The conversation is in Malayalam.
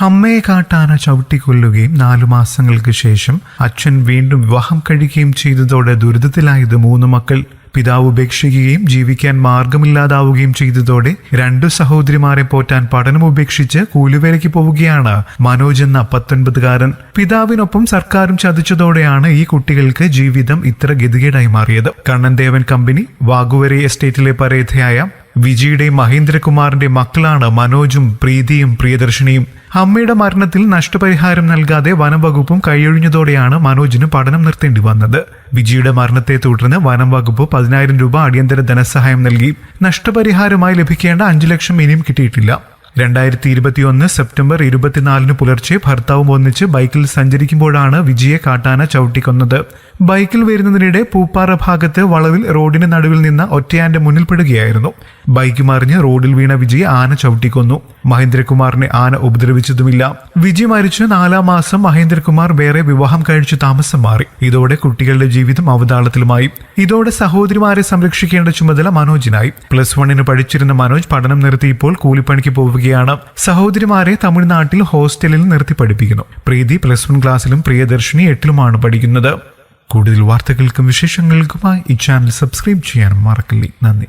അമ്മയെ കാട്ടാന ചവിട്ടിക്കൊല്ലുകയും നാലു മാസങ്ങൾക്ക് ശേഷം അച്ഛൻ വീണ്ടും വിവാഹം കഴിക്കുകയും ചെയ്തതോടെ ദുരിതത്തിലായത് മൂന്ന് മക്കൾ. പിതാവ് ഉപേക്ഷിക്കുകയും ജീവിക്കാൻ മാർഗമില്ലാതാവുകയും ചെയ്തതോടെ രണ്ടു സഹോദരിമാരെ പോറ്റാൻ പഠനം ഉപേക്ഷിച്ച് കൂലിവേലയ്ക്ക് പോവുകയാണ് മനോജ് എന്ന പത്തൊൻപതുകാരൻ. പിതാവിനൊപ്പം സർക്കാരും ചതിച്ചതോടെയാണ് ഈ കുട്ടികൾക്ക് ജീവിതം ഇത്ര ഗതികേടായി മാറിയത്. കണ്ണൻദേവൻ കമ്പനി വാഗുവരെ എസ്റ്റേറ്റിലെ പരേതയായ വിജിയുടെയും മഹേന്ദ്രകുമാറിന്റെ മക്കളാണ് മനോജും പ്രീതിയും പ്രിയദർശിനിയും. അമ്മയുടെ മരണത്തിൽ നഷ്ടപരിഹാരം നൽകാതെ വനംവകുപ്പും കൈയൊഴിഞ്ഞതോടെയാണ് മനോജിന് പഠനം നിർത്തേണ്ടി വന്നത്. വിജിയുടെ മരണത്തെ തുടർന്ന് വനം വകുപ്പ് പതിനായിരം രൂപ അടിയന്തര ധനസഹായം നൽകി. നഷ്ടപരിഹാരമായി ലഭിക്കേണ്ട അഞ്ചു ലക്ഷം ഇനിയും കിട്ടിയിട്ടില്ല. രണ്ടായിരത്തി ഇരുപത്തിയൊന്ന് സെപ്റ്റംബർ ഇരുപത്തിനാലിന് പുലർച്ചെ ഭർത്താവും ഒന്നിച്ച് ബൈക്കിൽ സഞ്ചരിക്കുമ്പോഴാണ് വിജയെ കാട്ടാന ചവിട്ടിക്കൊന്നത്. ബൈക്കിൽ വരുന്നതിനിടെ പൂപ്പാറ ഭാഗത്ത് വളവിൽ റോഡിന് നടുവിൽ നിന്ന ഒറ്റയാന്റെ മുന്നിൽപ്പെടുകയായിരുന്നു ബൈക്ക് മറിഞ്ഞ് റോഡിൽ വീണ വിജയ് ആന ചവിട്ടിക്കൊന്നു. മഹേന്ദ്രകുമാറിനെ ആന ഉപദ്രവിച്ചതുമില്ല. വിജയ് മരിച്ചു നാലാം മാസം മഹേന്ദ്രകുമാർ വേറെ വിവാഹം കഴിച്ചു താമസം മാറി. ഇതോടെ കുട്ടികളുടെ ജീവിതം അവതാളത്തിലുമായി. ഇതോടെ സഹോദരിമാരെ സംരക്ഷിക്കേണ്ട ചുമതല മനോജിനായി. പ്ലസ് വണ്ണിന് പഠിച്ചിരുന്ന മനോജ് പഠനം നിർത്തി ഇപ്പോൾ കൂലിപ്പണിക്ക് പോവുകയാണ്. സഹോദരിമാരെ തമിഴ്നാട്ടിൽ ഹോസ്റ്റലിൽ നിർത്തി പഠിപ്പിക്കുന്നു. പ്രീതി പ്ലസ് വൺ ക്ലാസ്സിലും പ്രിയദർശിനി എട്ടിലുമാണ് പഠിക്കുന്നത്. കൂടുതൽ വാർത്തകൾക്കും വിശേഷങ്ങൾക്കുമായി ഈ ചാനൽ സബ്സ്ക്രൈബ് ചെയ്യാനും മറക്കല്ലേ. നന്ദി.